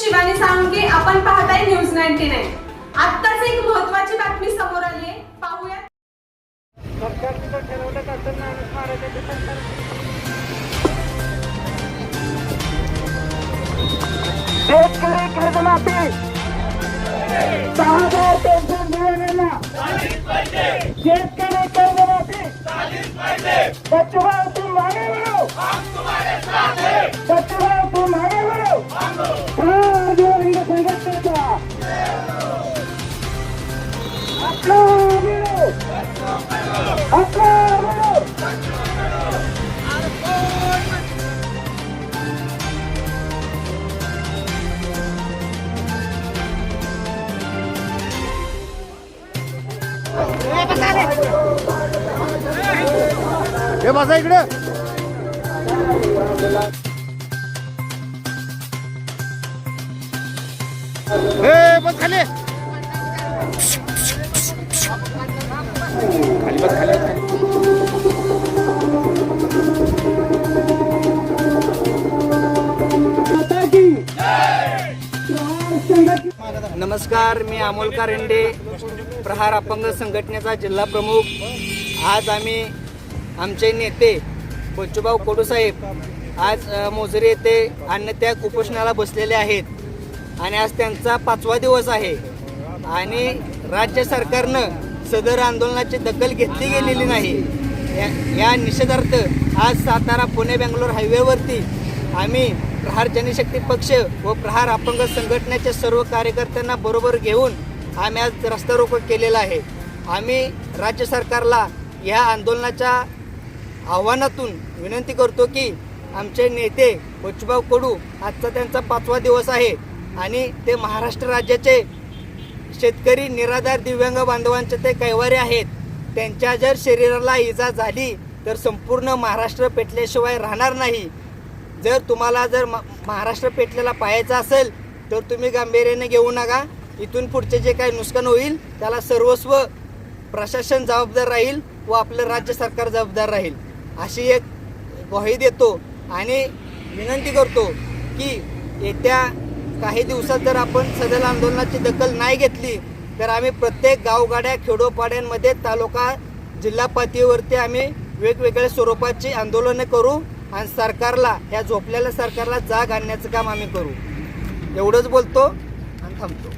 शिवानी साळुंके आपण पाहताय news ninety nine. आत्ताच एक महत्वाची बातमी समोर आली आहे पाहूया. शेतकरी कर्जमाफी. हजार पेन्शन शेतकरी कर्जमाफी हे बसा इकडे. हे बस खाली. खाली बस खाली बस, खाली. नमस्कार मी अमोल कारंडे प्रहार अपंग संघटनेचा जिल्हा प्रमुख. आज आम्ही आमचे नेते बच्चूभाऊ कोडूसाहेब आज मोजरी येथे अन्नत्याग उपोषणाला बसलेले आहेत. आणि आज त्यांचा पाचवा दिवस आहे. आणि राज्य सरकारनं सदर आंदोलनाची दखल घेतली गेलेली नाही. या, या निषेधार्थ आज सातारा पुणे बेंगलोर हायवेवरती आम्ही प्रहार जनशक्ती पक्ष व प्रहार अपंग संघटनेच्या सर्व कार्यकर्त्यांना बरोबर घेऊन आम्ही आज रस्ता रोको केलेला आहे. आम्ही राज्य सरकारला या आंदोलनाच्या आव्हानातून विनंती करतो की आमचे नेते बच्चूभाऊ कडू आजचा त्यांचा पाचवा दिवस आहे आणि ते महाराष्ट्र राज्याचे शेतकरी निराधार दिव्यांग बांधवांचे ते कैवारे आहेत. त्यांच्या जर शरीराला इजा झाली तर संपूर्ण महाराष्ट्र पेटल्याशिवाय राहणार नाही. जर तुम्हाला जर म- महाराष्ट्र पेटलेला पाहायचा असेल तर तुम्ही गांभीर्याने घेऊ नका. इथून पुढचे जे काही नुकसान होईल त्याला सर्वस्व प्रशासन जबाबदार राहील व आपलं राज्य सरकार जबाबदार राहील. अशी एक ग्वाही देतो आणि विनंती करतो की येत्या काही दिवसात जर आपण सदर आंदोलनाची दखल नाही घेतली तर आम्ही प्रत्येक गावगाड्या खेडोपाड्यांमध्ये तालुका जिल्हा पातळीवरती आम्ही वेगवेगळ्या स्वरूपाची आंदोलनं करू. आणि सरकारला ह्या झोपलेल्या सरकारला जाग आणण्याचं काम आम्ही करू. एवढंच बोलतो आणि थांबतो.